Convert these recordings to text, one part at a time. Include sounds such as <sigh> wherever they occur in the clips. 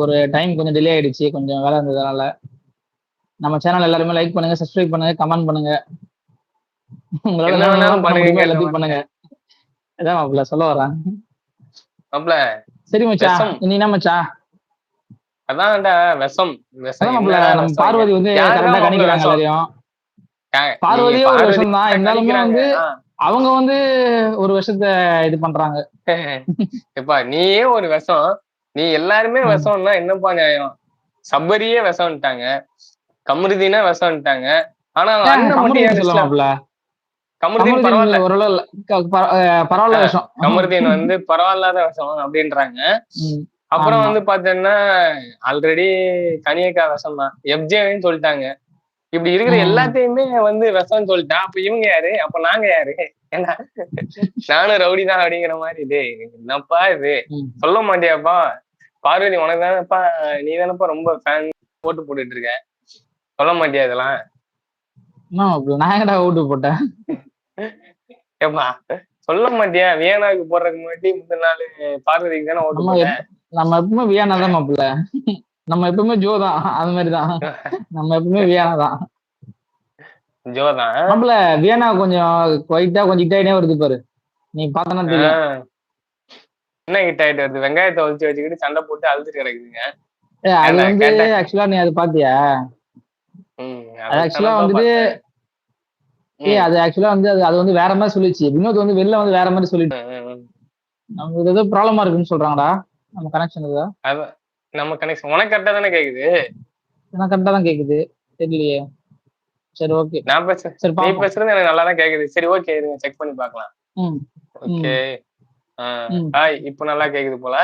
ஒரு டைம் கொஞ்சம் டிலே ஆயிடுச்சு கொஞ்சம் வேலை இருந்ததுனால நம்ம சேனல் எல்லாருமே லைக் பண்ணுங்க சப்ஸ்கிரைப் பண்ணுங்க கமெண்ட் பண்ணுங்க உங்களால பண்ணுங்க, எல்லாத்தையும் பண்ணுங்க அதான் மாப்பிள்ள சொல்ல வரேன் மாப்ள சரி விஷம். நீ என்ன மச்சான் அதான்டா விஷம் விஷம் மாப்பிள்ள நம்ம? பார்வதி வந்து கரெக்டா மாப்பிள்ள கணிக்கிறாங்க? எல்லாரையும் பார்வதியே ஒரு விஷம் தான் இருந்தாலுமே. வந்து. அவங்க வந்து ஒரு விஷத்தை இது பண்றாங்க <laughs> எப்பா நீயே ஒரு விஷம் நீ எல்லாருமே. விஷம்னா என்னப்பா நியாயம்? சபரியே விஷம்ட்டாங்க. கமருதினா விஷம்ட்டாங்க. ஆனா கமருதீன் பரவாயில்ல. பரவாயில்ல ஆ, விஷயம் கமருதீன் வந்து பரவாயில்லாத விஷம் அப்படின்றாங்க. அப்புறம். வந்து பாத்தீங்கன்னா ஆல்ரெடி கனியக்கா விஷம் தான் எப்ஜேன்னு சொல்லிட்டாங்க. இப்படி இருக்கிற. எல்லாத்தையுமே வந்து விஷம்னு சொல்லிட்டா அப்ப இவங்க யாரு? அப்ப நாங்க யாரு? ஏன்னா நானும் ரவுடி தான் அப்படிங்கிற மாதிரி டேய் என்னப்பா இது. சொல்ல மாட்டியாப்பா? பார்வதி உனக்கு தானேப்பா நீ தானேப்பா ரொம்ப ஃபேன் போட்டு போட்டுட்டு இருக்க. சொல்ல மாட்டியா இதெல்லாம்? நான் எங்கடா ஓட்டு போட்டேன்? ஏப்பா சொல்ல மாட்டியா? வியனாவுக்கு போடுறதுக்கு முன்னாடி முந்தின நாள் பார்வதிக்கு தானே ஓட்டு போட்டேன் நம்ம எப்பவுமே வியானா தான் மாப்பிள்ள. நம்ம எப்பவுமே ஜோ தான். அது மாதிரி தான். நம்ம எப்பவுமே வியானா தான். ஜோதான் மாப்பிள்ள வியானா கொஞ்சம் ஒயிட்டா கொஞ்சம் இட்டாயிட்டே வருது பாரு. நீ பார்த்தனா தெரியும். என்ன ஹிட் ஆயிட்டு வருது? வெங்காயத்தை ஒழிச்சு வச்சுக்கிட்டு சண்டை போட்டு அழுதுட்டு கிடக்குதுங்க. அது வந்து. ஆக்சுவலா நீ அது பாத்தியா? அது ஆக்சுவலா வந்துட்டு ம், அது ஆக்சுவலா வந்து அது அது வந்து வேற மாதிரி சொல்லிச்சு வினோத் வந்து வெளில வந்து வேற மாதிரி சொல்லிட்டு. நமக்கு ஏதோ ப்ராப்ளமா இருக்குன்னு சொல்றாங்கடா. நம்ம கனெக்ஷன் ஏதோ நம்ம கனெக்ஷன் உனக்கு கரெக்டா தானே கேக்குது? எனக்கு கரெக்டா தான் கேக்குது. தெரியலையே. சரி ஓகே நான் பேச சரி நீ பேசுறது எனக்கு நல்லா தான் கேக்குது. சரி ஓகே இருங்க செக் பண்ணி பார்க்கலாம். ஓகே. ஹாய் இப்போ நல்லா கேக்குது போல?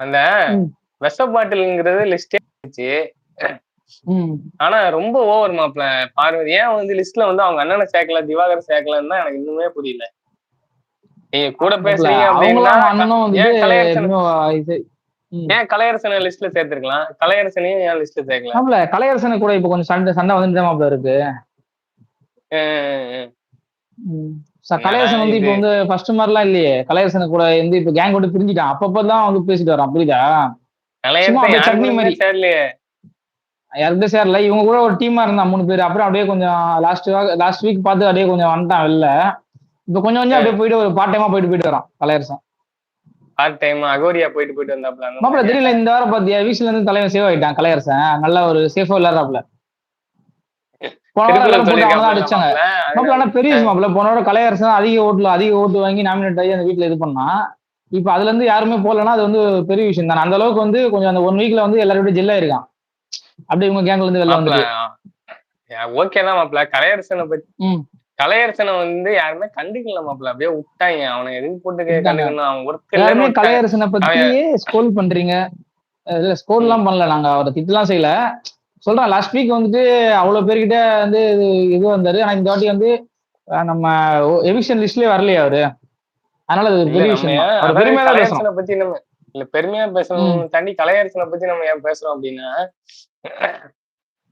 அந்த. விஷ பாட்டில்ங்கிறது லிஸ்டே இருந்துச்சு ஆனா ரொம்ப ஓவர் மாப்ள பார்வதி ஏன் வந்து லிஸ்ட்ல வந்து அவங்க அண்ணனை சேர்க்கல திவாகர் சேர்க்கலன்னு தான் எனக்கு இன்னுமே புரியல. நீங்க கூட பேசுறீங்க அப்படின்னா ஏன் கலையரசன் லிஸ்ட்ல சேர்த்திருக்கலாம்? கலையரசனையும் ஏன் லிஸ்ட்ல சேர்க்கல? மாப்பிள்ள கலையரசனு கூட இப்ப கொஞ்சம் சண்டை சண்டை வந்துட்டு இருக்கு. கலையரசன் வந்து? இப்ப வந்து ஃபர்ஸ்ட் மாதிரிலாம் இல்லையே. கலையரசன் கூட வந்து இப்ப கேங் விட்டு பிரிஞ்சுட்டான். அப்பப்பதான் வந்து பேசிட்டு வரான் புரியுதா? சட்னி மாதிரி. யாருக்கிட்ட சேரல. இவங்க கூட ஒரு டீமா இருந்தான் மூணு பேர். அப்புறம் அப்படியே கொஞ்சம் லாஸ்ட் லாஸ்ட் வீக் பார்த்து அப்படியே கொஞ்சம் வந்துட்டான் வெளில. இப்ப கொஞ்சம் கொஞ்சம் அப்படியே போயிட்டு ஒரு பார்ட் டைமா போயிட்டு போயிட்டு வரான் கலையரசன். பார்ட் டைம் அகோரியா போயிட்டு போயிட்டு வந்தாப்ல மாதிரியா? தெரியல இந்த வாரம் பாத்தியா? வீசுல இருந்து தலைவன் சேவ் ஆயிட்டான் கலையரசன். நல்ல ஒரு சேஃபா விளையாடுறாப்ல போன வாரம் எல்லாரும் போட்டு அவனை தான் அடிச்சாங்க. மாப்பிள்ள பெரிய மாப்பிள்ள போன வாரம் கலையரசன் அதிக ஓட்டுல அதிக ஓட்டு வாங்கி நாமினேட் ஆகி அந்த வீட்டுல இது பண்ணா. இப்ப அதுல இருந்து யாருமே போடலன்னா அது வந்து பெரிய விஷயம் தானே. அந்த அளவுக்கு வந்து கொஞ்சம் அந்த ஒன் வீக்ல வந்து எல்லாரும் ஜெல்லா இருக்கான் அப்படியே இவங்க கேங்ல இருந்து வெளில ஓகே தான் மாப்ள கலையரசனை பத்தி. கலையரசனை வந்து யாருமே கண்டுக்கல மாப்ள அப்படியே விட்டாங்க. அவனை எதுக்கு போட்டு. கண்டுக்கணும்? அவன் ஒர்க். கலையரசனை பத்தியே ஸ்கோல் பண்றீங்க. இல்ல ஸ்கோல் எல்லாம் பண்ணல நாங்க. அவரை திட்டலாம் செய்யல. சொல்றேன் லாஸ்ட் வீக் வந்துட்டு அவ்வளவு பேர்கிட்ட வந்து இது வந்தாரு. ஆனா இந்த வாட்டி வந்து நம்ம எவிக்ஷன் லிஸ்ட்லயே வரலையே அவரு. அதனால அது பெரிய விஷயம் பெருமையா கலையரசனை பத்தி நம்ம இல்ல பெருமையா பேசணும் தாண்டி கலையரசனை பத்தி நம்ம ஏன் பேசுறோம் அப்படின்னா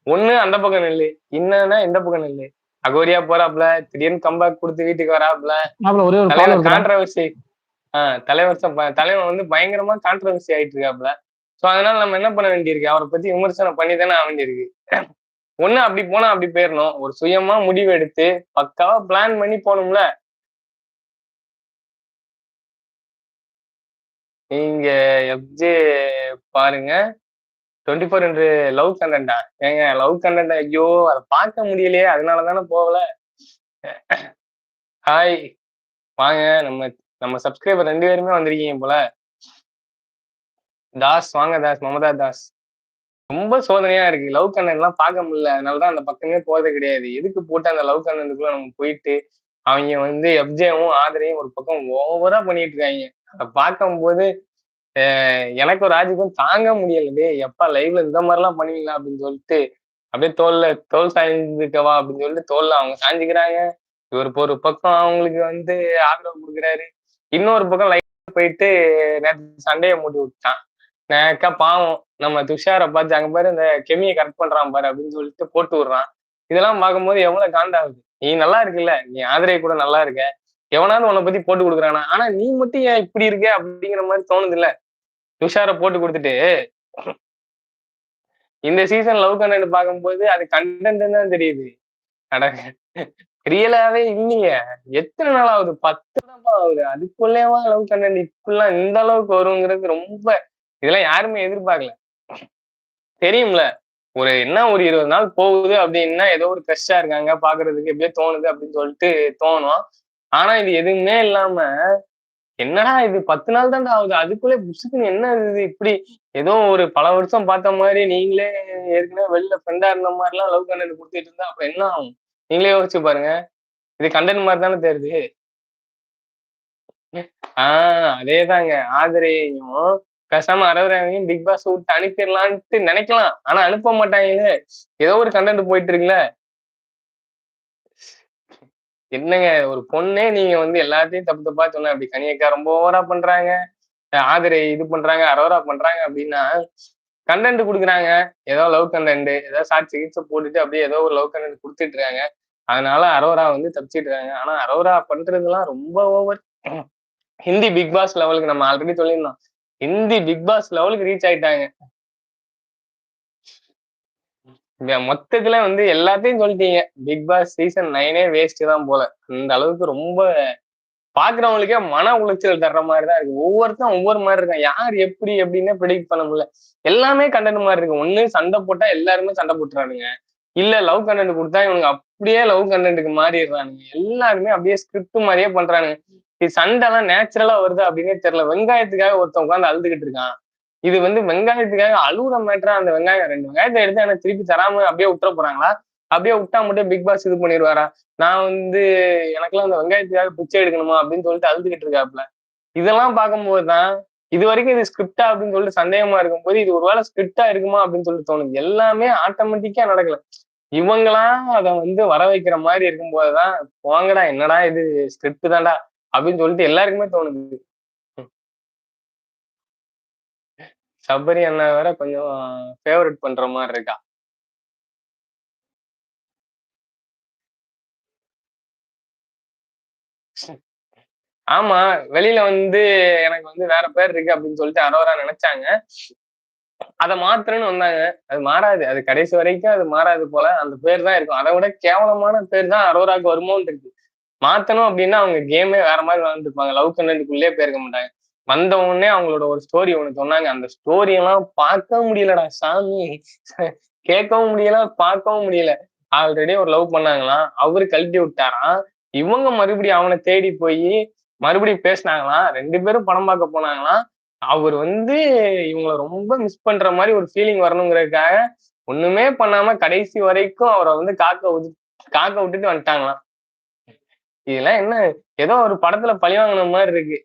ஒண்ணு அந்த பக்கம் நெல்லு இன்னன்னா இந்த பக்கம் நெல்லு. அகோரியா போறாப்ல திடீர்னு கம்பேக் கொடுத்து வீட்டுக்கு வராப்ல ஒரே ஒரு கான்ட்ரவர்சி ஆஹ் தலைவர் தலைவன் வந்து பயங்கரமா கான்ட்ரவர்சி ஆயிட்டு இருக்காப்ல சோ அதனால நம்ம என்ன பண்ண வேண்டியிருக்கு? அவரை பத்தி விமர்சனம் பண்ணி தானே ஆக வேண்டியிருக்கு. ஒண்ணு அப்படி போனா அப்படி போயிடணும் ஒரு சுயமா முடிவு எடுத்து பக்காவா பிளான் பண்ணி போகணும்ல. நீங்க எப்ஜே பாருங்க. டுவெண்ட்டி ஃபோர் என்று லவ் கண்டா ஏங்க லவ் கண்டா ஐயோ அதை பார்க்க முடியலையே. அதனால தானே போகல. ஹாய் வாங்க நம்ம நம்ம சப்ஸ்கிரைபர் ரெண்டு பேருமே வந்திருக்கீங்க போல. தாஸ் வாங்க தாஸ் மமதா தாஸ். ரொம்ப சோதனையா இருக்கு. லவ் கண்ணன் எல்லாம் பார்க்க முடியல. அதனாலதான் அந்த பக்கமே போறது கிடையாது. எதுக்கு போட்டு அந்த லவ் கண்ணனுக்குள்ள நம்ம போயிட்டு அவங்க வந்து எப்ஜேவும் ஆதரையும் ஒரு பக்கம் ஓவரா பண்ணிட்டு இருக்காங்க. அதை பார்க்கும்போது அஹ் எனக்கு ஒரு ராஜிக்கும் தாங்க முடியல. டேய் எப்பா லைவ்ல இந்த மாதிரிலாம் பண்ணுவீங்களா? அப்படின்னு சொல்லிட்டு அப்படியே தோல்ல தோல் சாய்ந்துக்கவா அப்படின்னு சொல்லிட்டு தோல்ல அவங்க சாஞ்சுக்கிறாங்க. இவர் ஒரு பக்கம் அவங்களுக்கு வந்து ஆதரவு கொடுக்குறாரு. இன்னொரு பக்கம் லைவ் போயிட்டு நேற்று சண்டையை மூட்டி விட்டான். நேக்கா பாவம். நம்ம துஷாரை பார்த்து அங்க பாரு இந்த கெமியை கரெக்ட் பண்றான் பாரு அப்படின்னு சொல்லிட்டு போட்டு விடுறான். இதெல்லாம் பார்க்கும்போது எவ்வளவு காண்டாகுது. நீ நல்லா இருக்குல்ல. நீ ஆதரையை கூட நல்லா இருக்க. எவனாவது உன்னை பத்தி போட்டு கொடுக்குறானா? ஆனா நீ மட்டும் ஏன் இப்படி இருக்க? அப்படிங்கிற மாதிரி தோணுது இல்ல துஷார போட்டு கொடுத்துட்டு இந்த சீசன் லவ் கண்டென்ட் பார்க்கும்போது அது கண்டென்ட் தான் தெரியுது. ரியலாவே இல்லையே. எத்தனை நாள் ஆகுது? பத்து நாள் ஆகுது. அதுக்குள்ளேவா லவ் கண்டென்ட் இப்படிலாம் இந்த அளவுக்கு வருங்கிறது ரொம்ப இதெல்லாம் யாருமே எதிர்பார்க்கல. தெரியும்ல ஒரு என்ன ஒரு இருபது நாள் போகுது அப்படின்னா ஏதோ ஒரு ஃப்ரெஷ்ஷா இருக்காங்க பாக்குறதுக்கு எப்படியோ தோணுது அப்படின்னு சொல்லிட்டு தோணும். ஆனா இது எதுவுமே இல்லாம என்னடா இது பத்து நாள் தான்டா ஆகுது அதுக்குள்ளே புசுக்குன்னு என்ன இது இப்படி? ஏதோ ஒரு பல வருஷம் பார்த்த மாதிரி நீங்களே ஏற்கனவே வெளில ஃப்ரெண்டா இருந்த மாதிரிலாம் லவ் கண்டென்ட் கொடுத்துட்டு இருந்தா அப்ப என்ன ஆகும்? நீங்களே யோசிச்சு பாருங்க. இது கண்டென்ட் மாதிரி தானே தெரியுது. ஆஹ் அதேதாங்க. ஆதரையையும் பேசாம அரவரையும் பிக் பாஸ் விட்டு அனுப்பிடலான்ட்டு நினைக்கலாம். ஆனா அனுப்ப மாட்டாங்களே ஏதோ ஒரு கண்டென்ட் போயிட்டு இருக்குல்ல என்னங்க ஒரு பொண்ணே நீங்க வந்து எல்லாத்தையும் தப்பு தப்பா சொன்ன அப்படி கனியக்கா ரொம்ப ஓவரா பண்றாங்க. ஆதரை இது பண்றாங்க அரோரா பண்றாங்க அப்படின்னா கண்டென்ட் கொடுக்குறாங்க. ஏதோ லவ் கண்டென்ட் ஏதோ சாட்சி சிகிச்சை போட்டுட்டு அப்படியே ஏதோ ஒரு லவ் கண்டென்ட் கொடுத்துட்டு இருக்காங்க அதனால அரோரா வந்து தப்பிச்சிட்டு இருக்காங்க ஆனா அரோரா பண்றதுலாம் ரொம்ப ஓவர் <clears throat> ஹிந்தி பிக் பாஸ் லெவலுக்கு நம்ம ஆல்ரெடி சொல்லியிருந்தோம். ஹிந்தி பிக் பாஸ் லெவலுக்கு ரீச் ஆயிட்டாங்க. மொத்தத்துல வந்து எல்லாத்தையும் சொல்லிட்டீங்க. பிக் பாஸ் சீசன் நைனே வேஸ்ட் தான் போல. அந்த அளவுக்கு ரொம்ப பாக்குறவங்களுக்கே மன உளைச்சல் தர்ற மாதிரி தான் இருக்கு. ஒவ்வொருத்தரும் ஒவ்வொரு மாதிரி இருக்கான் யார் எப்படி எப்படின்னு ப்ரிடிக்ட் பண்ண முடியல. எல்லாமே கண்டென்ட் மாதிரி இருக்கு. ஒண்ணு சண்டை போட்டா எல்லாருமே சண்டை போட்டுறானுங்க. இல்ல லவ் கண்டென்ட் கொடுத்தா இவனுங்க அப்படியே லவ் கண்டென்ட்டுக்கு மாறிடுறானுங்க. எல்லாருமே அப்படியே ஸ்கிரிப்ட் மாதிரியே பண்றானுங்க. இது சண்டை எல்லாம் நேச்சுரலா வருது அப்படின்னே தெரியல. வெங்காயத்துக்காக ஒருத்தன் உட்காந்து அழுதுகிட்டு இருக்கான். இது வந்து வெங்காயத்துக்காக அழுகுற மேட்டரா அந்த வெங்காயம் ரெண்டு வெங்காயத்தை எடுத்து எனக்கு திருப்பி தராம அப்படியே விட்டுற போறாங்களா? அப்படியே விட்டா மட்டும் பிக் பாஸ் இது பண்ணிடுவாரா? நான் வந்து எனக்கெல்லாம் அந்த வெங்காயத்துக்காக பிச்சை எடுக்கணுமா அப்படின்னு சொல்லிட்டு அழுதுகிட்டு இருக்காப்ல இதெல்லாம் பார்க்கும்போது தான் இது வரைக்கும் இது ஸ்கிரிப்டா அப்படின்னு சொல்லிட்டு சந்தேகமா இருக்கும்போது இது ஒருவேளை ஸ்கிரிப்டா இருக்குமா அப்படின்னு சொல்லிட்டு தோணுது. எல்லாமே ஆட்டோமேட்டிக்கா நடக்கல. இவங்களாம் அதை வந்து வர வைக்கிற மாதிரி இருக்கும்போதுதான் போங்கடா என்னடா இது? ஸ்கிரிப்ட் தான்டா. அப்படின்னு சொல்லிட்டு எல்லாருக்குமே தோணுது. சபரி அண்ணா வேற கொஞ்சம் ஃபேவரட் பண்ற மாதிரி இருக்கா? ஆமா வெளியில வந்து எனக்கு வந்து வேற பேர் இருக்கு அப்படின்னு சொல்லிட்டு அரோரா நினைச்சாங்க. அதை மாத்திரன்னு வந்தாங்க. அது மாறாது. அது கடைசி வரைக்கும் அது மாறாது போல. அந்த பேர் தான் இருக்கும். அதை விட கேவலமான பேர் தான் அரோராக்கு வருமோன்னு இருக்கு. மாத்தணும் அப்படின்னா அவங்க கேமே வேற மாதிரி விளாண்டுருப்பாங்க லவ் கண்டென்ட்டுக்குள்ளே போயிருக்க மாட்டாங்க. வந்த உடனே அவங்களோட ஒரு ஸ்டோரி ஒண்ணு சொன்னாங்க. அந்த ஸ்டோரி எல்லாம் பார்க்க முடியலடா சாமி. கேட்கவும் முடியல பார்க்கவும் முடியல. ஆல்ரெடி ஒரு லவ் பண்ணாங்களாம். அவரு கழட்டி விட்டாராம். இவங்க மறுபடியும் அவனை தேடி போய் மறுபடியும் பேசினாங்களாம். ரெண்டு பேரும் படம் பார்க்க போனாங்களாம். அவர் வந்து இவங்கள ரொம்ப மிஸ் பண்ற மாதிரி ஒரு ஃபீலிங் வரணுங்கிறதுக்காக ஒண்ணுமே பண்ணாம கடைசி வரைக்கும் அவரை வந்து காக்க விட்டு காக்க விட்டுட்டு வந்துட்டாங்களாம். இதெல்லாம் என்ன ஏதோ ஒரு படத்துல பழி வாங்கின மாதிரி இருக்கு.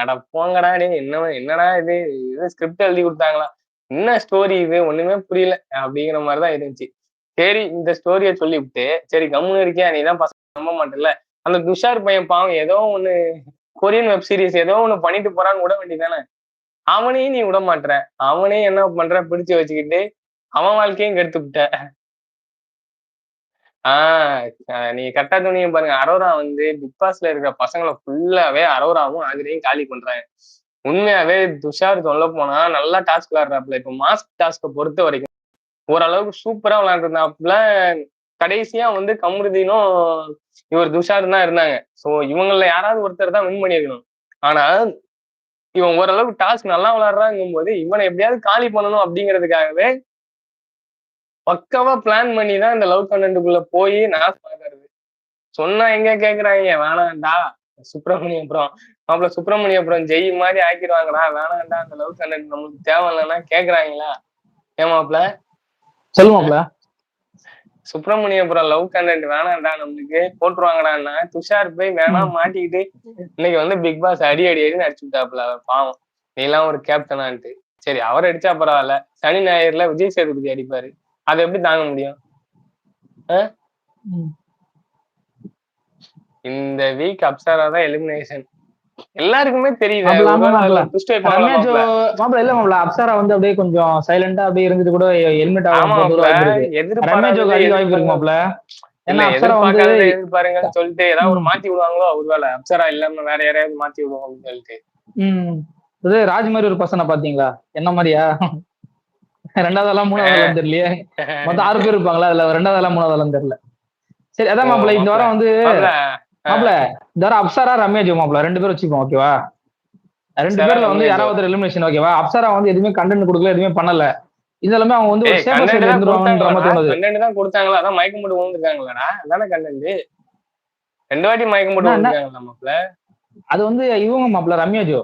அட போங்கடா டே என்ன என்னடா இது? இது ஸ்கிரிப்ட் எழுதி கொடுத்தாங்களா? என்ன ஸ்டோரி இது? ஒண்ணுமே புரியல அப்படிங்கிற மாதிரிதான் இருந்துச்சு. சரி இந்த ஸ்டோரிய சொல்லிவிட்டு சரி கம்முன்னு இருக்கியா? நீ தான் பசங்க நம்ப மாட்டேல்ல? அந்த துஷார் பையன் பாவம் ஏதோ ஒண்ணு கொரியன் வெப் சீரிஸ் ஏதோ ஒண்ணு பண்ணிட்டு போறான்னு விட வேண்டியதானே அவனையும் நீ விட மாட்டுற அவனையும் என்ன பண்ற? பிடிச்சு வச்சுக்கிட்டு அவன் வாழ்க்கையும் கெடுத்து விட்ட. ஆஹ் நீங்க கட்டா துணியை பாருங்க. அரோரா வந்து பிக் பாஸ்ல இருக்கிற பசங்களை ஃபுல்லாவே அரோராவும் ஆதிரையும் காலி பண்றாங்க. உண்மையாவே துஷார் சொல்ல போனா நல்லா டாஸ்க் விளாடுறாப்புல இப்போ மாஸ்க் டாஸ்க பொறுத்த வரைக்கும் ஓரளவுக்கு சூப்பரா விளையாண்டுருந்தாப்புல கடைசியா வந்து கமருதீனும் இவர் துஷார் தான் இருந்தாங்க. ஸோ இவங்கள யாராவது ஒருத்தர் தான் வின் பண்ணியிருக்கணும். ஆனா இவன் ஓரளவுக்கு டாஸ்க் நல்லா விளையாடுறாங்கும் போது இவனை எப்படியாவது காலி பண்ணணும் அப்படிங்கிறதுக்காகவே பக்காவா பிளான் பண்ணி தான் இந்த லவ் கண்டென்ட்டுக்குள்ள போய் நான் பாக்குறது சொன்னா எங்க கேக்குறாங்க வேணாண்டா சுப்பிரமணியபுரம் மாப்பிள்ள சுப்பிரமணியபுரம் ஜெய் மாதிரி ஆக்கிடுவாங்கடா. வேணாண்டா அந்த லவ் கண்டென்ட் நம்மளுக்கு தேவையில்லைன்னா கேக்குறாங்களா ஏமாப்ல சொல்லுவாப்ல சுப்பிரமணியபுரம் லவ் கண்டென்ட் வேணாம்டா நம்மளுக்கு. போட்டுருவாங்கடான்னா துஷார் போய் வேணாம் மாட்டிக்கிட்டு இன்னைக்கு வந்து பிக் பாஸ் அடி அடி அடி அடிச்சு விட்டாப்புல அவர் பாவம். நீ எல்லாம் ஒரு கேப்டனான்ட்டு சரி அவர் அடிச்சா பரவாயில்ல. சனி ஞாயிறுல விஜய் சேதுபதி அடிப்பாரு. அதை எப்படி தாங்க முடியும்? இந்த வீக் அப்சரா தான் எலிமினேஷன் எல்லாருக்குமே தெரியுது. அப்சரா வந்து அப்படியே கொஞ்சம் சைலண்டா அப்படியே இருந்துட்டு கூட ஹெல்மெட் வாய்ப்பு இருக்கு. மாப்பிள்ள இல்ல ஏன்னா அப்சரா வந்து எதிர்பார்க்காத எதிர்பாருங்கன்னு சொல்லிட்டு ஏதாவது ஒரு. மாத்தி விடுவாங்களோ ஒருவேளை அப்சரா இல்லாம வேற யாரையாவது மாத்தி விடுவோம் அப்படின்னு சொல்லிட்டு இது ராஜ் மாதிரி ஒரு பர்சனை பாத்தீங்களா என்ன மாதிரியா? ரெண்டாவது எல்லாம் மூணாவது <laughs> ஆளான்னு தெரியலையே மொத்தம் ஆறு பேர் இருப்பாங்களா? அதுல ரெண்டாவது எல்லாம் மூணாவது ஆளான்னு தெரியல. சரி அதான் ஓ, மாப்பிள்ள இந்த வாரம் வந்து மாப்ள, மாப்பிள்ள இந்த வாரம் அப்சரா ரம்யா ஜோ மாப்பிள்ள. ரெண்டு பேரும் வச்சுப்போம் ஓகேவா ரெண்டு பேர்ல வந்து யாராவது எலிமினேஷன் ஓகேவா அப்சரா வந்து எதுவுமே கண்டென்ட் கொடுக்கல எதுவுமே பண்ணல. இதெல்லாமே அவங்க வந்து ஒரு சேஃபர் சைடு இருந்துருவாங்கன்ற? தோணுது. content தான் கொடுத்தாங்களா? அதான் மயக்கம் போட்டு விழுந்துருக்காங்களா அதானே கண்டென்ட் ரெண்டு வாட்டி மயக்கம் போட்டு விழுந்துருக்காங்களா மாப்ள அது வந்து இவங்க மாப்பிள்ள ரம்யா ஜோ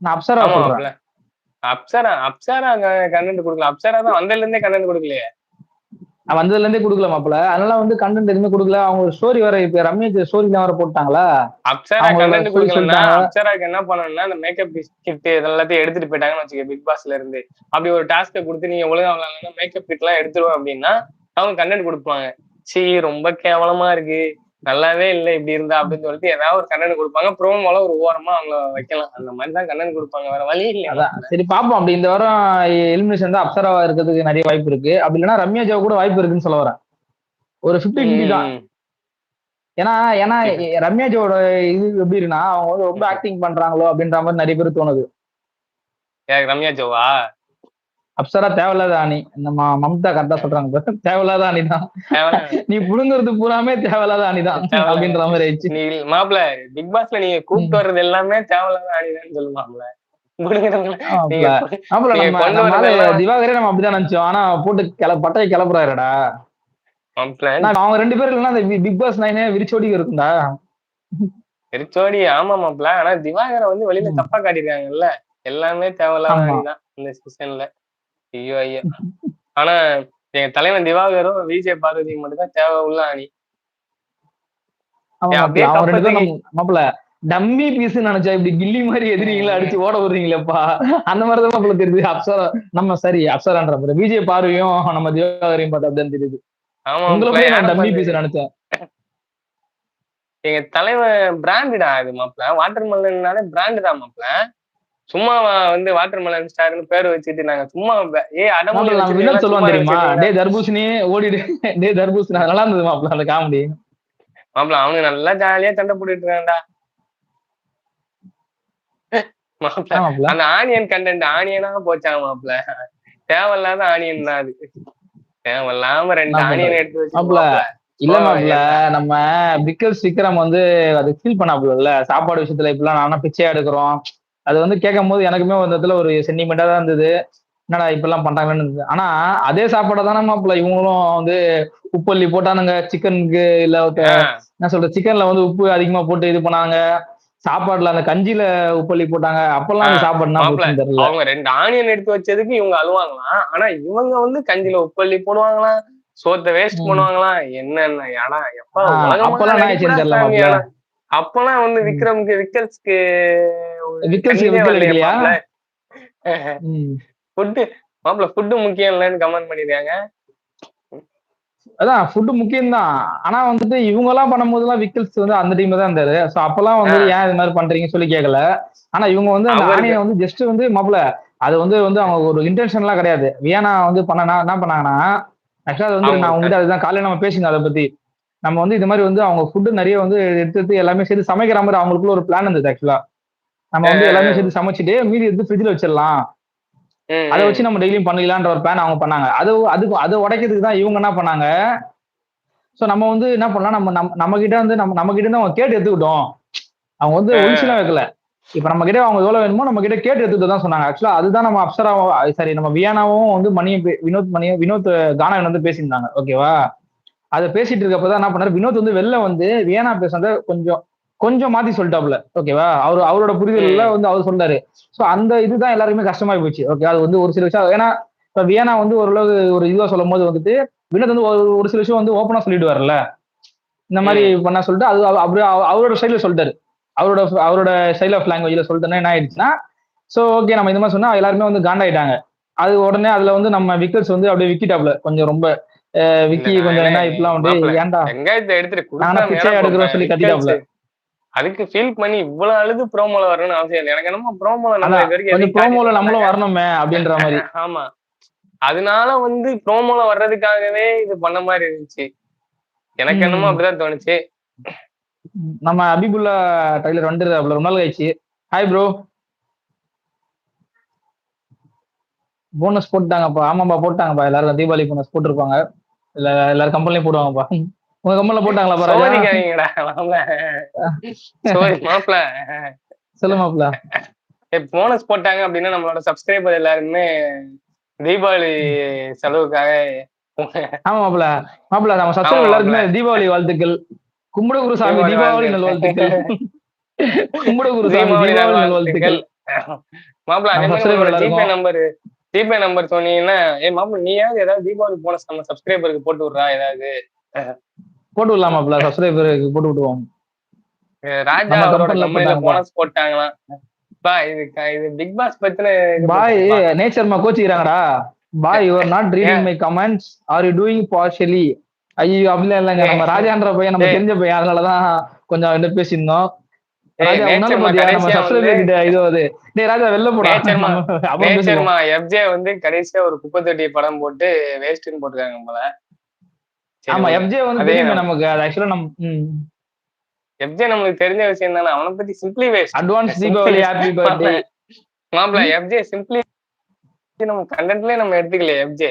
நான் அப்சரா சொல்றேன். அப்சரா அப்சரா கண்டென்ட் கொடுக்கல. அப்சரா தான் வந்ததுல இருந்தே கண்டென்ட் கொடுக்கலையே. வந்ததுல இருந்தே கொடுக்கல மாப்பிள்ள. அதனால வந்து கண்டென்ட் எதுவுமே கொடுக்கல. அவங்க ஸ்டோரி வர இப்ப ரம்யா ஸ்டோரி தான் வர போட்டாங்களா? அப்சரா கண்டென்ட் கொடுக்கலன்னா. அப்சராக்கு என்ன பண்ணணும்னா அந்த மேக்கப் கிட் இதெல்லாத்தையும் எடுத்துட்டு போயிட்டாங்கன்னு வச்சுக்க பிக் பாஸ்ல இருந்து. அப்படி ஒரு டாஸ்க்கை கொடுத்து நீங்க ஒழுங்கா விளாட்லன்னா மேக்கப் கிட் எல்லாம் எடுத்துருவோம் அப்படின்னா அவங்க கண்டென்ட் கொடுப்பாங்க. சீ ரொம்ப கேவலமா இருக்கு. நல்லாவே இல்லை இப்படி இருந்தா அப்படின்னு சொல்லிட்டு ஏதாவது ஒரு கண்டென்ட் கொடுப்பாங்க. ப்ரோமோல ஒரு ஓரமா அவங்க வைக்கலாம். அந்த மாதிரி தான் கண்டென்ட் கொடுப்பாங்க. வேற வழி இல்லை. அதான். சரி பாப்போம். அப்படி இந்த வாரம் எலிமினேஷன் வந்து அப்சராவா இருக்கிறதுக்கு நிறைய வாய்ப்பு இருக்கு. அப்படி இல்லைன்னா ரம்யா ஜாவ் கூட வாய்ப்பு இருக்குன்னு சொல்ல வரேன். ஒரு ஃபிஃப்டி ஃபிஃப்டி தான். ஏன்னா ஏன்னா ரம்யா ஜோட இது எப்படி இருக்குன்னா அவங்க வந்து ரொம்ப ஆக்டிங் பண்றாங்களோ அப்படின்ற மாதிரி நிறைய பேர் தோணுது. ரம்யா ஜோவா அப்சரா தேவையில்லாத அணி நம்ம மம்தா கரெக்டா சொல்றாங்க. தேவையில்லாத அணி தான். நீ புடுங்குறது பூராமே தேவையில்லாத அணி தான். அப்படின்ற மாதிரி ஆயிடுச்சு. நீ மாப்பிள பிக் பாஸ்ல நீங்க கூப்பிட்டு வர்றது எல்லாமே தேவையில்லாத அணிதான் சொல்லு மாப்பிள. முடிங்கிறவங்கள நீங்க ஆமாப்ல நீங்க நம்ம கொண்டு நம்ம ஆளு வரதெல்லாம் திவாகரே நம்ம அப்படிதான் நினைச்சோம். ஆனா போட்டு கிள பட்டையை கிளப்புறாருடா. அவங்க ரெண்டு பேரும் இல்லைன்னா அந்த பிக் பாஸ் நைனே விரிச்சோடி இருக்கும்டா. திருச்சோடி ஆமா மாப்பிள. ஆனா திவாகரை வந்து வெளியில. தப்பா காட்டியிருக்காங்கல்ல. எல்லாமே தேவையில்லாத. அணிதான் இந்த சீசன்ல ஐயோ ஐயோ. ஆனா எங்க தலைவன் திவாகரும் விஜய் பார்வதி மட்டும் தான் தேவை உள்ள அணி. மாப்பிள டம்மி பீஸ் நினைச்சா இப்படி கில்லி மாதிரி எதிரிங்களா அடிச்சு ஓட விடுறீங்களேப்பா? அந்த மாதிரி தான் மாப்பிள தெரியுது. அப்சரா நம்ம சரி அப்சரான்ற மாதிரி. விஜய் பார்வையும் நம்ம திவாகரையும் பார்த்தா அப்படிதான் தெரியுது. உங்களை நான் டம்மி பீஸ் நினைச்சேன். எங்க தலைவன் பிராண்டுடா இது மாப்பிள வாட்டர் மெலன்னாலே பிராண்டு தான் மாப்பிள சும்மா வந்து வாட்டர் மெலன் ஸ்டார்னு பேர் வச்சுட்டு நாங்க சும்மா ஏ அடமொழி சும்மா தெரியுமா? டே தர்பூசணி ஓடிடு. டே தர்பூசணி நல்லா இருந்தது மாப்பிள அந்த காமெடி மாப்பிள அவனுக்கு நல்லா ஜாலியா சண்டை போட்டுட்டு இருக்கான்டா மாப்பிள அந்த ஆனியன் கண்டென்ட் ஆனியனா போச்சா மாப்பிள தேவையில்லாத ஆனியன் தான் அது. தேவையில்லாம ரெண்டு. ஆனியன் எடுத்து வச்சு. இல்ல மாப்பிள நம்ம பிக்கல்ஸ் விக்ரம் வந்து அது ஃபீல் பண்ணாப்புல சாப்பாடு விஷயத்துல இப்பெல்லாம் நானா பிச்சையா எடுக்கிறோம். அது வந்து கேட்கும் போது எனக்குமே ஒரு இடத்துல ஒரு சென்டிமெண்டா தான் இருந்தது. என்னடா இப்பெல்லாம் பண்றாங்கன்னு இருந்தது. ஆனா அதே சாப்பாடை தானே மாப்பிள இவங்களும் வந்து உப்பள்ளி போட்டானுங்க. சிக்கனுக்கு இல்ல என்ன சொல்ற சிக்கன்ல வந்து உப்பு அதிகமா போட்டு இது பண்ணாங்க. சாப்பாடுல அந்த கஞ்சில உப்பள்ளி போட்டாங்க. அப்பெல்லாம் அந்த சாப்பாடு தெரியல. அவங்க ரெண்டு ஆனியன் எடுத்து வச்சதுக்கு இவங்க அழுவாங்களாம். ஆனா இவங்க வந்து கஞ்சில உப்பள்ளி போடுவாங்களாம். சோத்தை வேஸ்ட். பண்ணுவாங்களாம். என்னென்ன ஏடா எப்பா அப்பெல்லாம். அப்பெல்லாம் வந்து. விக்ரமுக்கு விக்கல்ஸ்க்கு ஃபுட்டு மாப்பிள ஃபுட்டு முக்கியம் இல்லைன்னு கமெண்ட் பண்ணிருக்காங்க. அதான் ஃபுட் முக்கியம் தான் ஆனா வந்துட்டு இவங்க எல்லாம் விக்கல்ஸ் வந்து அந்த டீம் தான் இருந்தாரு. சோ அப்பெல்லாம் வந்து ஏன் இது மாதிரி பண்றீங்கன்னு சொல்லி கேட்கல ஆனா இவங்க வந்து அந்த அவருக்கு- ஆணியை வந்து ஜஸ்ட் வந்து மாப்பிள அது வந்து வந்து அவங்க ஒரு இன்டென்ஷன் எல்லாம் கிடையாது. வியனா வந்து பண்ணனா என்ன பண்ணாங்கன்னா ஆக்சுவலா அது வந்து நான் உங்ககிட்ட அதுதான் காலையில நம்ம பேசினோம் அதை பத்தி. நம்ம வந்து இது மாதிரி வந்து அவங்க ஃபுட்டு நிறைய வந்து எடுத்து எடுத்து எல்லாமே சேர்த்து சமைக்கிற மாதிரி அவங்களுக்குள்ள ஒரு பிளான் இருந்தது ஆக்சுவலா நம்ம வந்து எல்லாமே சேர்த்து சமைச்சிட்டு மீதி எடுத்து ஃப்ரிட்ஜில் வச்சிடலாம். அதை. வச்சு நம்ம டெய்லியும் பண்ணிக்கலான்ற ஒரு பிளான் அவங்க பண்ணாங்க. அது அதுக்கு அதை உடைக்கிறதுக்கு தான் இவங்க என்ன பண்ணாங்க? சோ நம்ம வந்து என்ன பண்ணலாம்? நம்ம நம்ம நம்ம கிட்ட வந்து நம்ம நம்ம கிட்ட இருந்து அவங்க கேட்டு எடுத்துக்கிட்டோம். அவங்க வந்து. ஒழிச்சுலாம் வைக்கல. இப்ப நம்ம கிட்ட அவங்க எவ்வளவு வேணுமோ நம்ம கிட்ட கேட்டு எடுத்துக்கிட்டு தான் சொன்னாங்க. ஆக்சுவலா அதுதான் நம்ம அப்சராவும் சாரி நம்ம வியானாவும் வந்து மணியும் பே- வினோத் மணியும் வினோத் கானாவின் வந்து பேசியிருந்தாங்க. ஓகேவா அதை பேசிட்டு இருக்கப்பதான் என்ன பண்ணாரு? வினோத் வந்து வெளில வந்து வியானா பேசுனத கொஞ்சம் கொஞ்சம் மாத்தி சொல்லிட்டாப்ல ஓகேவா? அவர் அவரோட புரிதல்ல வந்து அவர் சொல்றாரு சோ அந்த இதுதான் எல்லாருக்குமே கஷ்டமாயி போச்சு. ஓகே அது வந்து ஒரு சில விஷயம். ஏன்னா இப்ப வியனா வந்து ஓரளவு ஒரு இதுவா சொல்லும் போது வந்துட்டு வினோத் வந்து ஒரு சில விஷயம் வந்து ஓப்பனா சொல்லிடுவார்ல இந்த மாதிரி பண்ண சொல்லிட்டு அது அவ- அவரோட ஸ்டைல சொல்லிட்டாரு. அவரோட அவரோட ஸ்டைல் ஆஃப் லாங்குவேஜ்ல சொல்லிட்டேன்னா என்ன ஆயிடுச்சுன்னா சோ ஓகே நம்ம இந்த மாதிரி சொன்னா எல்லாருமே வந்து காண்டாயிட்டாங்க. அது உடனே அதுல வந்து நம்ம விக்கல்ஸ் வந்து அப்படியே விக்கிட்டாப்ல கொஞ்சம் ரொம்ப விக்கி கொஞ்சம் என்ன இப்பெல்லாம் வந்து ஏன்டா? எடுக்கிறோம் சொல்லி போறேன். அதுக்கு ஃபீல் பண்ணி இவ்வளவு அழுது ப்ரோமோல வரணும்னு அவசியம் இல்லை. எனக்கு என்னமோ ப்ரோமோல நம்ம வரைக்கும் ப்ரோமோல நம்மளும் வரணுமே அப்படின்ற மாதிரி. <laughs> ஆமா. அதனால வந்து ப்ரோமோல வர்றதுக்காகவே இது பண்ண மாதிரி இருந்துச்சு. எனக்கு என்னமோ. அப்படிதான் தோணுச்சு. நம்ம அபிபுல்லா ட்ரைலர் வந்துருது ரொம்ப நாள் கழிச்சு. ஹாய் ப்ரோ போனஸ் போட்டாங்கப்பா ஆமாப்பா போட்டாங்கப்பா. எல்லாரும் தீபாவளி போனஸ் போட்டிருப்பாங்க. இல்ல எல்லாரும் கம்பெனிலையும் போடுவாங்கப்பா. உங்க கம்பெனில போட்டாங்களாப்பா ராஜா? சோதிக்காதீங்கடா மாப்ள மாப்ள சொல்லு மாப்ள போனஸ் போட்டாங்க அப்படின்னா நம்மளோட சப்ஸ்கிரைபர் எல்லாருமே தீபாவளி செலவுக்காக ஆமா மாப்ள மாப்ள நம்ம சப்ஸ்கிரைபர் எல்லாருக்குமே மாப்ள. தீபாவளி வாழ்த்துக்கள். கும்பிடகுரு சாமி தீபாவளி தீபாவளி வாழ்த்துக்கள். நல்வாழ்த்துக்கள். கும்பிடகுரு சாமி தீபாவளி நல்வாழ்த்துக்கள். மாப்பிள அதே ஜிபே. நம்பர் ஜிபே நம்பர் சொன்னீங்கன்னா ஏ மாப்பிள நீயாவது ஏதாவது தீபாவளி போனஸ் நம்ம சப்ஸ்கிரைபருக்கு போட்டு விடுறா ஏதாவது. போட்டு விடலாம் மாப்ள சப்ஸ்கிரைபருக்கு போட்டு விடுவோம் ராஜா கம்பெனில. போனஸ் போட்டாங்களாம் பா இது இது பிக் பாஸ் பத்தின பாய். நேச்சர்மா கோச்சிக்கிறாங்கடா. பாய் your not reading my comments are you doing partially ஐயோ அப்படிலாம் இல்லைங்க. நம்ம ராஜான்ற பையன் நம்ம. தெரிஞ்ச பையன். அதனாலதான் கொஞ்சம் வந்து பேசியிருந்தோம். வந்து- கடைசியா ஒரு குப்பை தொட்டி படம் போட்டு வேஸ்ட்னு போட்டிருக்காங்க போல. ஆமா. எஃப்ஜே வந்து தெரியுமே நமக்கு அது ஆக்சுவலா நம்ம எஃப்ஜே நம்மளுக்கு தெரிஞ்ச விஷயம் தானே அவனை பத்தி simply waste advance Deepavali happy birthday மாப்பிள எஃப்ஜே சிம்பிளி நம்ம கண்டென்ட்லயே நம்ம எடுத்துக்கல எஃப்ஜே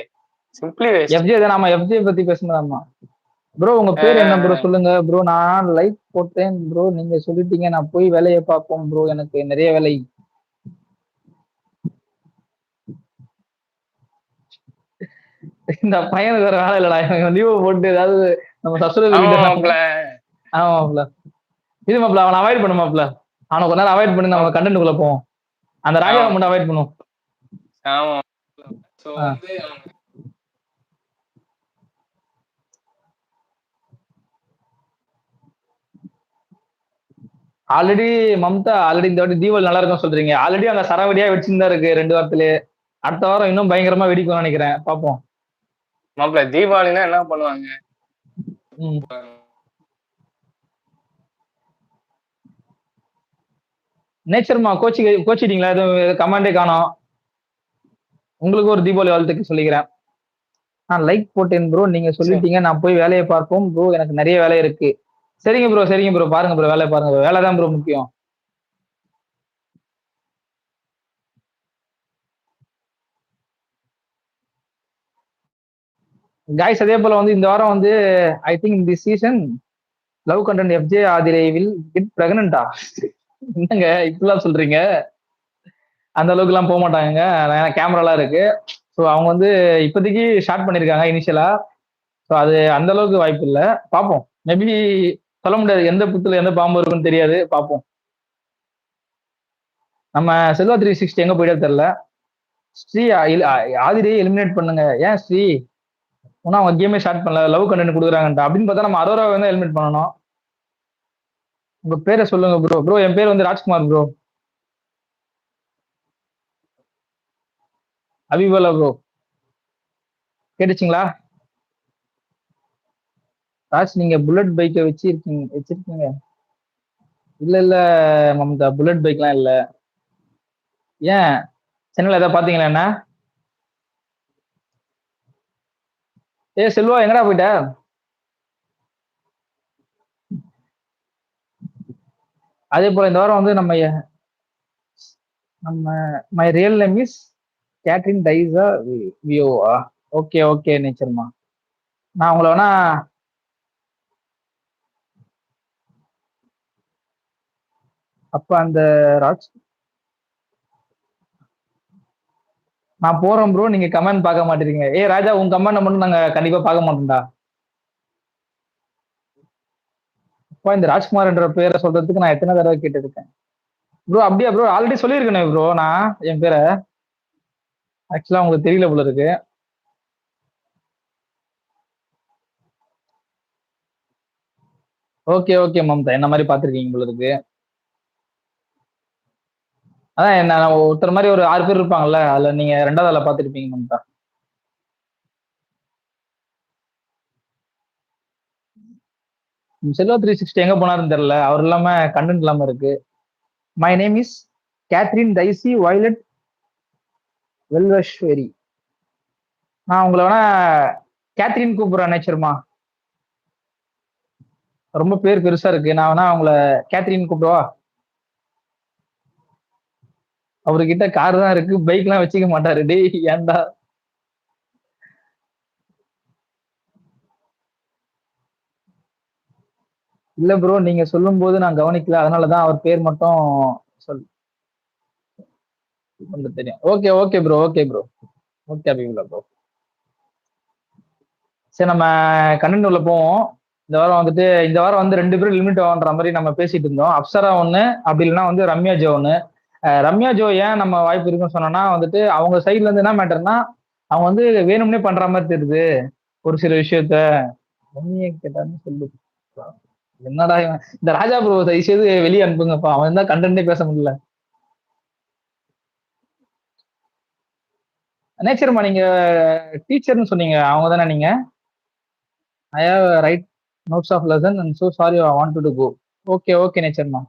சிம்பிளி வேஸ்ட் எஃப்ஜே தான் நாம எஃப்ஜே பத்தி பேசணும்தாம்மா ப்ரோ உங்க பேர் என்ன ப்ரோ சொல்லுங்க. ப்ரோ நான் லைக் போட்டேன் ப்ரோ நீங்க சொல்லிட்டீங்க நான் போய் வேலையை பார்ப்போம் ப்ரோ எனக்கு நிறைய வேலை இந்த பையனுக்கு வேற வேலை இல்லடா. இவன் லீவ் போட்டு ஏதாவது நம்ம சப்ஸ்கிரைபர் மாப்பிள ஆமா மாப்ள. இது மாப்ள. அவனை அவாய்ட் பண்ணு மாப்ள. அவனை கொஞ்ச நேரம் அவாய்ட் பண்ணி நம்ம கண்டென்ட் குள்ள போவோம். அந்த ராஜாவை மட்டும் அவாய்ட் பண்ணுவோம் ஆமா ஆல்ரெடி மம்தா ஆல்ரெடி இந்த வாட்டி தீபாவளி நல்லா இருக்கும் சொல்றீங்க. ஆல்ரெடி அங்க சரவடியா வெடிச்சுன்னு இருக்கு ரெண்டு வாரத்திலே. அடுத்த வாரம் இன்னும் பயங்கரமா வெடிக்கும்னு நினைக்கிறேன். பாப்போம் மாப்பிள்ள தீபாவளினா என்ன பண்ணுவாங்க? நேச்சர்மா கோச்சி கோச்சிட்டீங்களா? எதுவும் கமாண்டே காணோம். உங்களுக்கு ஒரு தீபாவளி வாழ்த்துக்கு சொல்லிக்கிறேன். நான் லைக் போட்டேன் ப்ரோ நீங்க சொல்லிட்டீங்க. நான் போய் வேலையை பார்ப்போம் ப்ரோ எனக்கு நிறைய வேலை இருக்கு. சரிங்க ப்ரோ சரிங்க ப்ரோ பாருங்க ப்ரோ வேலையை பாருங்க வேலை தான் ப்ரோ முக்கியம். காய்ஸ் அதே போல வந்து இந்த வாரம் வந்து I think the season love content FJ Aadhirai will get பிரெக்னண்டா என்னங்க இப்படிலாம் சொல்றீங்க? அந்த அளவுக்கு எல்லாம் போக மாட்டாங்க ஏன்னா கேமராலாம் இருக்கு. ஸோ அவங்க வந்து இப்போதைக்கு ஸ்டார்ட் பண்ணியிருக்காங்க இனிஷியலா ஸோ அது அந்த அளவுக்கு வாய்ப்பு இல்லை. பார்ப்போம். மேபி சொல்ல முடியாது. எந்த புத்துல எந்த பாம்பு இருக்குன்னு தெரியாது. பார்ப்போம். நம்ம செல்வா த்ரீ சிக்ஸ்டி எங்க போயிட்டே தெரியல. ஸ்ரீ ஆதிரியை எலிமினேட் பண்ணுங்க. ஏன் ஸ்ரீ? ஆனால் அவங்க கேமே ஸ்டார்ட் பண்ணல லவ் கண்டென்ட் கொடுக்குறாங்கன்ட்டு. அப்படின்னு பார்த்தா நம்ம அரோரா வந்து ஹெல்மெட் பண்ணணும். உங்க பேரை சொல்லுங்க ப்ரோ ப்ரோ என் பேர் வந்து ராஜ்குமார் ப்ரோ அபிபாலா ப்ரோ கேட்டுச்சுங்களா? ராஜ் நீங்க புல்லட் பைக்கை வச்சு இருக்கீங்க வச்சிருக்கீங்க. இல்ல இல்ல மம்தா புல்லட் பைக்லாம் இல்ல. ஏன்? சென்னையில் ஏதாவது பாத்தீங்களா என்ன? ஏ செல்வா எங்கடா போயிட்ட? அதே போல இந்த வாரம் வந்து நம்ம நம்ம my real name is Catherine Daisy வியோவா okay okay நேச்சர்மா நான் உங்களை வேணா அப்ப அந்த ராஜ் நான் போறேன் ப்ரோ நீங்க கமெண்ட் பார்க்க மாட்டேறீங்க ஏ ராஜா உன் கமெண்ட் மட்டும் நாங்க கண்டிப்பா பார்க்க மாட்டோம்டா. அப்பா இந்த ராஜ்குமார் என்ற பேரை சொல்றதுக்கு நான் எத்தனை தடவை கேட்டிருக்கேன். ப்ரோ அப்படியா ப்ரோ ஆல்ரெடி சொல்லியிருக்கேனே ப்ரோ நான் என் பேரை. ஆக்சுவலா உங்களுக்கு தெரியல போல இருக்கு. Okay okay Mamta. என்ன மாதிரி பார்த்துருக்கீங்க போல இருக்கு? அதான் என்ன ஒருத்தர் மாதிரி ஒரு ஆறு பேர் இருப்பாங்கல்ல அதுல நீங்க ரெண்டாவது ஆளை பார்த்துருப்பீங்க மம்தா செல்வா த்ரீ சிக்ஸ்டி எங்க போனாருன்னு தெரியல அவர் இல்லாம கண்டென்ட் இல்லாம இருக்கு. My name is Catherine Daisy Violet வெல்வஸ்வரி நான் உங்களை வேணா கேத்ரின் கூப்பிடுறேன் நேச்சர்மா ரொம்ப பேர் பெருசா இருக்கு நான் வேணா அவங்கள கேத்ரின் கூப்பிடுவா? அவர்கிட்ட கார் தான் இருக்கு பைக் எல்லாம் வச்சுக்க மாட்டாரு. டே ஏன்டா? இல்ல ப்ரோ நீங்க சொல்லும் போது நான் கவனிக்கல. அதனாலதான் அவர் பேர் மட்டும் சொல் தெரியும். Okay okay bro okay bro okay அபிகுலா bro சரி நம்ம கண்டென்ட் உள்ள போவோம். இந்த வாரம் வந்துட்டு இந்த வாரம் வந்து ரெண்டு பேரும் லிமிட் ஆகுன்ற மாதிரி நம்ம பேசிட்டு இருந்தோம். அப்சரா ஒன்று அப்படி இல்லைன்னா வந்து ரம்யா ஜோ ஒண்ணு. ரம்யா ஜோ ஏன் நம்ம வாய்ப்பு இருக்குன்னு சொன்னோம்னா வந்துட்டு அவங்க சைட்ல இருந்து என்ன மேட்டர்னா அவங்க வந்து வேணும்னே பண்ற மாதிரி தெரியுது. ஒரு சில விஷயத்த. ரம்யா கேட்டான்னு சொல்லு என்னடா இந்த ராஜா பிரபு தயவு செய்து வெளியே அனுப்புங்கப்பா. அவன் தான் கண்டென்ட்டே பேச முடியல. நேச்சர்மா நீங்க டீச்சர்னு சொன்னீங்க. அவங்க தானே நீங்க? I have write notes of lesson and so sorry I want to go okay okay நேச்சர்மா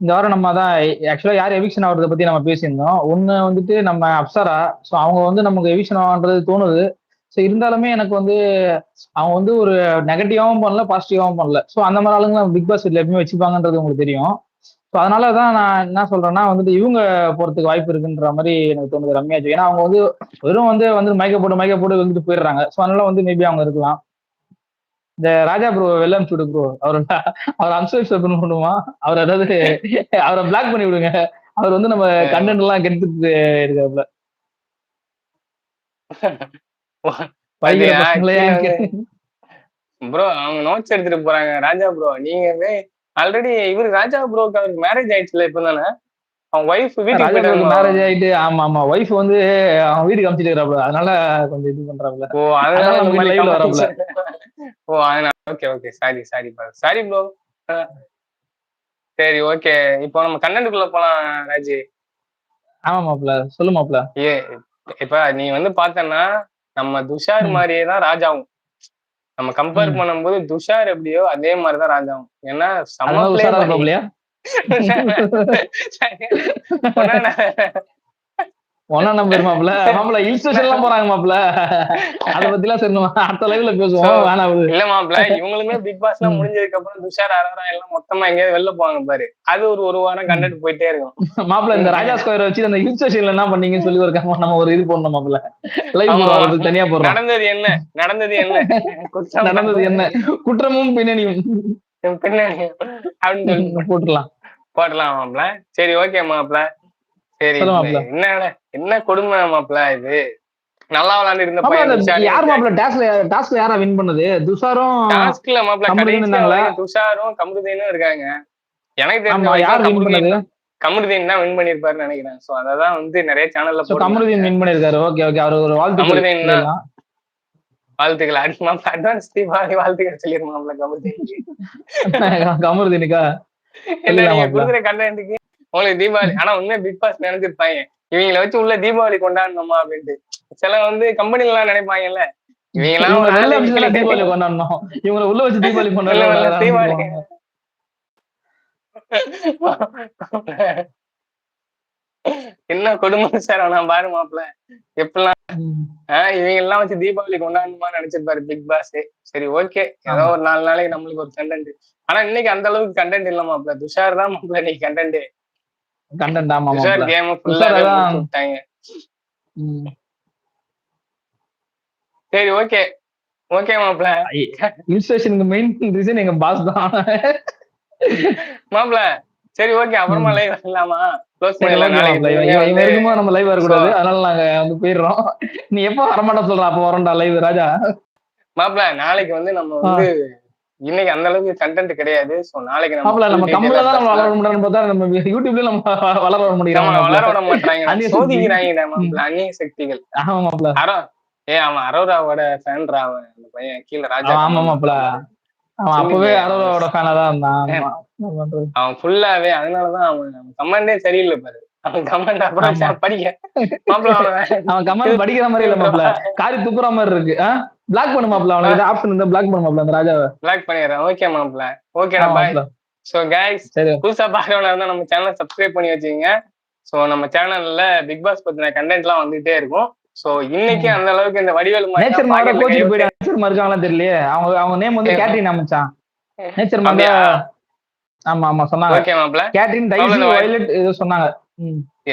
இந்த வாரம் நம்ம தான் ஆக்சுவலா யார் எவிக்ஷன் ஆகுறத பத்தி நம்ம பேசியிருந்தோம். ஒன்னு வந்துட்டு நம்ம அப்சரா ஸோ அவங்க வந்து நமக்கு எவிக்ஷன் ஆகுன்றது தோணுது. ஸோ இருந்தாலுமே எனக்கு வந்து அவங்க வந்து ஒரு நெகட்டிவாகவும் பண்ணல பாசிட்டிவாகவும் பண்ணல. ஸோ அந்த மாதிரி ஆளுங்க பிக் பாஸ் வீட்டில் எப்பயுமே வச்சுப்பாங்கன்றது உங்களுக்கு தெரியும். ஸோ அதனால தான் நான் என்ன சொல்றேன்னா வந்துட்டு இவங்க போறதுக்கு வாய்ப்பு இருக்குன்ற மாதிரி எனக்கு தோணுது ரம்யா ஏன்னா அவங்க வந்து வெறும் வந்து வந்து மயக்க போட்டு மயக்க போட்டு வந்துட்டு போயிடுறாங்க. ஸோ அதனால வந்து மேபி அவங்க இருக்கலாம். இந்த ராஜா ப்ரோ வெள்ளம் சுடு ப்ரோ அவர் அவர் அன்சப்ஸ்கிரைப் பண்ணுமா அவர் அதாவது அவரை பிளாக் பண்ணி விடுங்க. அவர் வந்து நம்ம கண்டென்ட் எல்லாம் கெடுத்துட்டு இருக்காப்ல ப்ரோ அவங்க நோட்ஸ் எடுத்துட்டு போறாங்க. ராஜா ப்ரோ நீங்க ஆல்ரெடி இவரு ராஜா ப்ரோக்கு அவருக்கு மேரேஜ் ஆயிடுச்சுல இப்போ தானே அவங்க ஒய்ஃப் வீட்டுக்கு மேரேஜ் ஆயிட்டு ஆமா ஆமா ஒய்ஃப் வந்து அவன் வீட்டுக்கு அமிச்சிட்டு அதனால கொஞ்சம் இது பண்றாப்ல ஓ அதனால. வராப்ல. ஓ அதனால okay okay sorry sorry sorry bro சரி ஓகே இப்போ நம்ம கண்டென்ட்டுக்குள்ள போலாம் ராஜி. ஆமா மாப்ள சொல்லு மாப்ள ஏ இப்ப நீ வந்து பார்த்தன்னா நம்ம துஷார். மாதிரியே தான் ராஜாவும். நம்ம கம்பேர். பண்ணும்போது துஷார் எப்படியோ அதே மாதிரிதான் ராஜாவும். ஏன்னா அதனால <laughs> ஒன்னா நம்பர் மாப்ள மாப்ள ஹில் ஸ்டேஷன் எல்லாம் போறாங்க மாப்ள அத பத்தி எல்லாம் நம்ம அடுத்த லைவ்ல பேசுவோம். வேணாம். இல்ல மாப்ள இவங்களுமே பிக் பாஸ்லாம் ம். முடிஞ்சதுக்கு அப்புறம் துஷார் அரோரா எல்லாம் மொத்தமா எங்கேயாவது வெளில போவாங்க பாரு. அது ஒரு ஒரு வாரம் கண்டுட்டு போயிட்டே இருக்கும். மாப்ள இந்த ராஜா ஸ்கொயர் வச்சு அந்த ஹில் ஸ்டேஷன்ல என்ன பண்ணீங்கன்னு சொல்லி ஒரு கமெண்ட் நம்ம ஒரு இது போடணும் லைவ் அதுக்கு தனியா போடுறோம். நடந்தது என்ன? நடந்தது என்ன? <laughs> நடந்தது என்ன? குற்றமும் பின்னணியும். பின்னாடி அப்படின்னு சொல்லி <laughs> போட்டுலாம் போடலாம் மாப்ள சரி ஓகே மாப்ள சரி. என்ன என்ன கொடுமை மாப்ள இது? நல்லா விளையாண்டு இருந்த பையன் யார் மாப்ள டாஸ்க்ல டாஸ்க்ல யாரா வின் பண்ணது? துஷாரும் டாஸ்க்ல மாப்ள கமருதீன் கடைசியா துஷாரும் கமருதீனும் இருக்காங்க. எனக்கு தெரிஞ்ச யார் வின் பண்ணது? கமருதீன் தான் வின் பண்ணிருப்பாருன்னு நினைக்கிறேன். சோ அததான் வந்து நிறைய சேனல்ல கமருதீன் வின் பண்ணிருக்காரு ஓகே ஓகே அவர் ஒரு வாழ்த்து கமருதீன் தான். வாழ்த்துக்கள். அடி மாப்ள அட்வான்ஸ் தீபாவளி வாழ்த்துக்கள் சொல்லிருமாப்ல கமருதீன் <laughs> கமருதீனுக்கா சொல்லிடலாமாப்ல? கொடுக்குற கண்டென்ட்டுக்கு உங்களுக்கு தீபாவளி ஆனா உண்மையா பிக் பாஸ் நினைச்சிருப்பாங்க. இவங்களை வச்சு உள்ள தீபாவளி கொண்டாடணுமா அப்படின்ட்டு. சில வந்து கம்பெனில எல்லாம் நினைப்பாங்கல்ல. இவங்க தீபாவளி கொண்டாடணும். இவங்களை உள்ள வச்சு தீபாவளி கொண்டாடணும். தீபாவளி. <laughs> என்ன கொடுமை சார்? ஆனா பாரு மாப்ள எப்படிலாம்? ஆஹ் இவங்க எல்லாம் வச்சு தீபாவளி கொண்டாடணுமா நினைச்சிருப்பாரு பிக் பாஸ். சரி ஓகே. ஏதோ ஒரு நாலு நாளைக்கு நம்மளுக்கு ஒரு கண்டென்ட் ஆனா இன்னைக்கு அந்த அளவுக்கு கண்டென்ட் இல்ல மாப்ள துஷார் தான் மாப்ள நீ கண்டென்ட் கண்டென்ட் ஆமா துஷார். கேம் ஃபுல்லாவே விட்டாங்க. சரி ஓகே. ஓகே மாப்ள ஹில் ஸ்டேஷனுக்கு மெயின் ரீசன் எங்க பாஸ் தான். மாப்ள சரி ஓகே. அப்புறமா. லைவ் வரலாமா நம்ம லைவ் வரக்கூடாது. அதனால நாங்க வந்து போயிடுறோம். நீ எப்போ வரமாட்டேன் சொல்ற அப்ப வரோம்டா லைவ் ராஜா. மாப்ள நாளைக்கு வந்து நம்ம வந்து இன்னைக்கு அந்த அளவுக்கு கண்டென்ட் கிடையாது. சோ நாளைக்கு நம்ம detail ஆ தான் நம்ம வளர. முடியாதுன்னு பார்த்தா நம்ம யூடியூப்ல நம்ம வளர வர நம்ம முடியும் வளர விட மாட்டாங்க. சோதிக்கிறாங்க மாப்ள அந்நிய சக்திகள். ஆமா மாப்ள அரோ ஏ அவன் அரோராவோட ஃபேன்ரா அவன் அந்த பையன். கீழ ராஜா ஆமா மாப்ள அவன் அப்பவே அரோராவோட ஃபேனா தான் இருந்தான்? அவன் ஃபுல்லாவே அதனாலதான் அவன் கமெண்டே சரியில்லை பாரு. அவன் கமெண்ட் அப்புறம். படிக்க. <laughs> அவன் கமெண்ட் படிக்கிற மாதிரி இல்ல மாப்ள காரி துப்புற மாதிரி இருக்கு. பிளாக் பண்ணு மாப்ள அவனுக்கு ஆப்ஷன் இருந்தா பிளாக் பண்ணு மாப்ள அந்த ராஜாவை. பிளாக் பண்ணிடுறேன். ஓகே மாப்ள ஓகேடா பாய். சோ கைஸ் புதுசா பாக்குறவனா இருந்தா நம்ம சேனலை சப்ஸ்கிரைப் பண்ணி வச்சுக்கோங்க. ஸோ நம்ம சேனல்ல பிக் பாஸ் பத்தின கண்டென்ட் எல்லாம் வந்துகிட்டே இருக்கும். ஸோ இன்னைக்கு. அந்த அளவுக்கு இந்த வடிவேலு நேச்சர் pocketல கோச்சிட்டு போயிட்டாங்க நேச்சர் இருக்காங்களா தெரியலையே. அவங்க அவங்க நேம் வந்து. கேட்ரின் அமைச்சான் நேச்சர் அப்படியா? ஆமா ஆமா சொன்னாங்க. ஓகே மாப்ள கேட்ரின் டைசி. வயலட் ஏதோ சொன்னாங்க.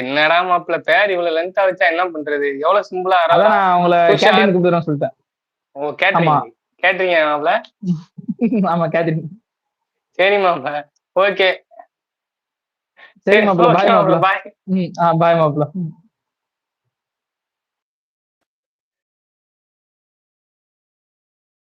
என்னடா மாப்ள பேர் இவ்வளவு லென்த்தா வச்சா என்ன பண்றது? எவ்வளவு சிம்பிளா அதான் நான் அவங்கள. கேட்ரின் கூப்பிடுறேன் சொல்லிட்டேன். ஓ கேட்டரிங் ஆமா. கேட்டரிங்க மாப்ள <laughs> ஆமா கேட்ரின் சரி மாப்ள ஓகே சரி மாப்பிள்ள பாய் மாப்பிள்ள பாய் ஆ பாய் மாப்பிள்ள ம்.